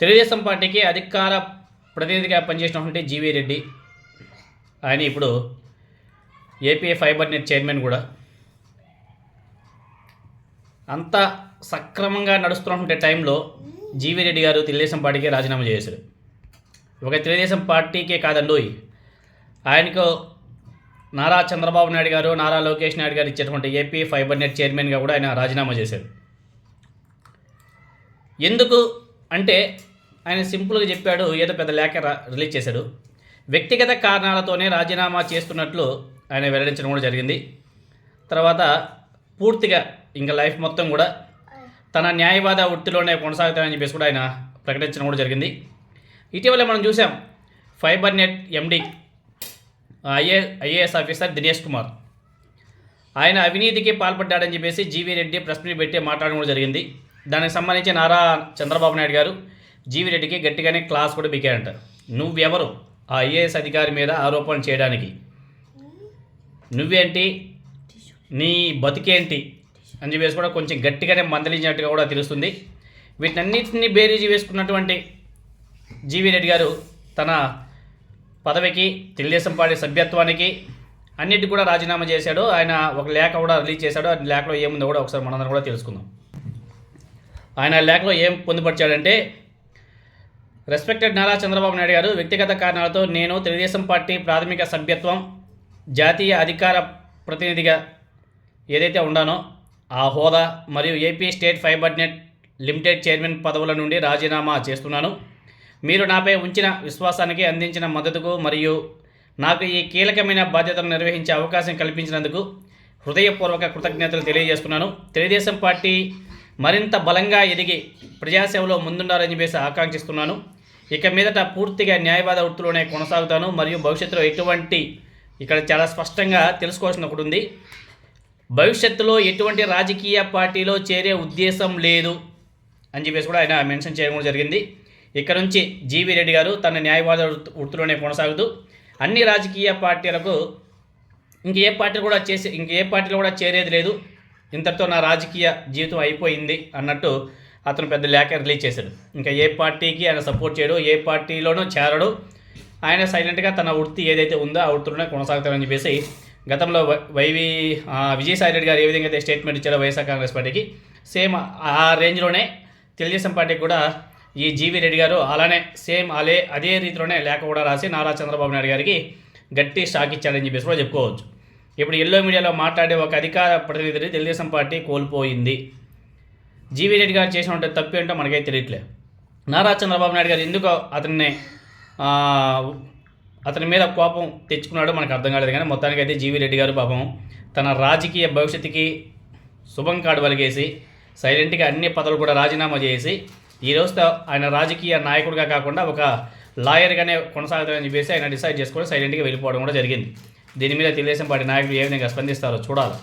తెలుగుదేశం పార్టీకి అధికార ప్రతినిధిగా పనిచేసినటువంటి జీవీ రెడ్డి. ఆయన ఇప్పుడు ఏపీఏ ఫైబర్ నెట్ చైర్మన్ కూడా. అంత సక్రమంగా నడుస్తున్నటువంటి టైంలో జీవీ రెడ్డి గారు తెలుగుదేశం పార్టీకి రాజీనామా చేశారు. ఒక తెలుగుదేశం పార్టీకే కాదండోయ్. ఆయనకు నారా చంద్రబాబు నాయుడు గారు నారా లోకేష్ నాయుడు గారు ఇచ్చేటువంటి ఏపీ ఫైబర్ నెట్ చైర్మన్గా కూడా ఆయన రాజీనామా చేశారు. ఎందుకు అంటే ఆయన సింపుల్గా చెప్పాడు ఏదో పెద్ద లేఖ రిలీజ్ చేశాడు. వ్యక్తిగత కారణాలతోనే రాజీనామా చేస్తున్నట్లు ఆయన వెల్లడించడం కూడా జరిగింది. తర్వాత పూర్తిగా ఇంకా లైఫ్ మొత్తం కూడా తన న్యాయవాద వృత్తిలోనే కొనసాగుతానని చెప్పేసి కూడా ఆయన ప్రకటించడం కూడా జరిగింది. ఇటీవల మనం చూసాం fiber net MD IA IAS officer Dinesh Kumar. ఆయన అవినీతికి పాల్పడ్డాడని చెప్పేసి జీవీ రెడ్డి ప్రెస్ మీట్ పెట్టి మాట్లాడడం కూడా జరిగింది. దానికి సంబంధించి నారా చంద్రబాబు నాయుడు గారు జీవిరెడ్డికి గట్టిగానే క్లాస్ కూడా బిగారంట నువ్వెవరు? ఆ ఐఏఎస్ అధికారి మీద ఆరోపణ చేయడానికి. నువ్వేంటి? నీ బతికేంటి? అని చెప్పేసి కూడా కొంచెం గట్టిగానే మందలించినట్టుగా కూడా తెలుస్తుంది. వీటన్నిటిని బేరీజు వేసుకున్నటువంటి జీవి రెడ్డి గారు తన పదవికి తెలుగుదేశం పార్టీ సభ్యత్వానికి అన్నిటి కూడా రాజీనామా చేశాడు. ఆయన ఒక లేఖ కూడా రిలీజ్ చేశాడు. ఆ లేఖలో ఏముందో కూడా ఒకసారి మనందరం కూడా తెలుసుకుందాం. ఆయన లేఖలో ఏం పొందుపరిచాడంటే రెస్పెక్టెడ్ నారా చంద్రబాబు నాయుడు గారు వ్యక్తిగత కారణాలతో నేను తెలుగుదేశం పార్టీ ప్రాథమిక సభ్యత్వం జాతీయ అధికార ప్రతినిధిగా ఏదైతే ఉండానో ఆ హోదా మరియు AP state fiber net limited chairman పదవుల నుండి రాజీనామా చేస్తున్నాను. మీరు నాపై ఉంచిన విశ్వాసానికి అందించిన మద్దతుకు మరియు నాకు ఈ కీలకమైన బాధ్యతను నిర్వహించే అవకాశం కల్పించినందుకు హృదయపూర్వక కృతజ్ఞతలు తెలియజేస్తున్నాను. తెలుగుదేశం పార్టీ మరింత బలంగా ఎదిగి ప్రజాసేవలో ముందుండాలని చెప్పేసి ఆకాంక్షిస్తున్నాను. ఇక మీదట పూర్తిగా న్యాయవాద వృత్తిలోనే కొనసాగుతాను. మరియు భవిష్యత్తులో ఎటువంటి ఇక్కడ చాలా స్పష్టంగా తెలుసుకోవాల్సిన ఒకటి ఉంది. భవిష్యత్తులో ఎటువంటి రాజకీయ పార్టీలో చేరే ఉద్దేశం లేదు అని చెప్పేసి కూడా ఆయన మెన్షన్ చేయడం కూడా జరిగింది. ఇక్కడ నుంచి జీవీ రెడ్డి గారు తన న్యాయవాద వృత్తిలోనే కొనసాగుతూ అన్ని రాజకీయ పార్టీలకు ఇంకే పార్టీలు కూడా చేసే ఇంకే పార్టీలు కూడా చేరేది లేదు. ఇంతటితో నా రాజకీయ జీవితం అయిపోయింది అన్నట్టు అతను పెద్ద లేఖ రిలీజ్ చేశాడు. ఇంకా ఏ పార్టీకి ఆయన సపోర్ట్ చేయడు ఏ పార్టీలోనూ చేరడు. ఆయన సైలెంట్గా తన వృత్తి ఏదైతే ఉందో ఆ వృత్తిలోనే కొనసాగుతారని చెప్పేసి గతంలో వై- వైవి విజయసాయి రెడ్డి గారు ఏ విధంగా అయితే స్టేట్మెంట్ ఇచ్చారో వైఎస్ఆర్ కాంగ్రెస్ పార్టీకి సేమ్ ఆ రేంజ్లోనే తెలుగుదేశం పార్టీకి కూడా ఈ జీవి రెడ్డి గారు అలానే సేమ్ అలే అదే రీతిలోనే లేఖ కూడా రాసి నారా చంద్రబాబు నాయుడు గారికి గట్టి షాక్ ఇచ్చాడని చెప్పేసి కూడా చెప్పుకోవచ్చు. ఇప్పుడు ఎల్లో మీడియాలో మాట్లాడే ఒక అధికార ప్రతినిధిని తెలుగుదేశం పార్టీ కోల్పోయింది. జీవీ రెడ్డి గారు చేసిన తప్పు ఏంటో మనకైతే తెలియట్లే. నారా చంద్రబాబు నాయుడు గారు ఎందుకు అతన్ని అతని మీద కోపం తెచ్చుకున్నాడో మనకు అర్థం కాలేదు కానీ మొత్తానికి అయితే జీవీ రెడ్డి గారు పాపం తన రాజకీయ భవిష్యత్తుకి శుభం కాడు వలిగేసి సైలెంట్గా అన్ని పదవులు కూడా రాజీనామా చేసి ఈ రోజుతో ఆయన రాజకీయ నాయకుడిగా కాకుండా ఒక లాయర్గానే కొనసాగుతారని చెప్పేసి ఆయన డిసైడ్ చేసుకొని సైలెంట్గా వెళ్ళిపోవడం కూడా జరిగింది. దీని మీద తెలుగుదేశం పార్టీ నాయకులు ఏ విధంగా స్పందిస్తారో చూడాలి.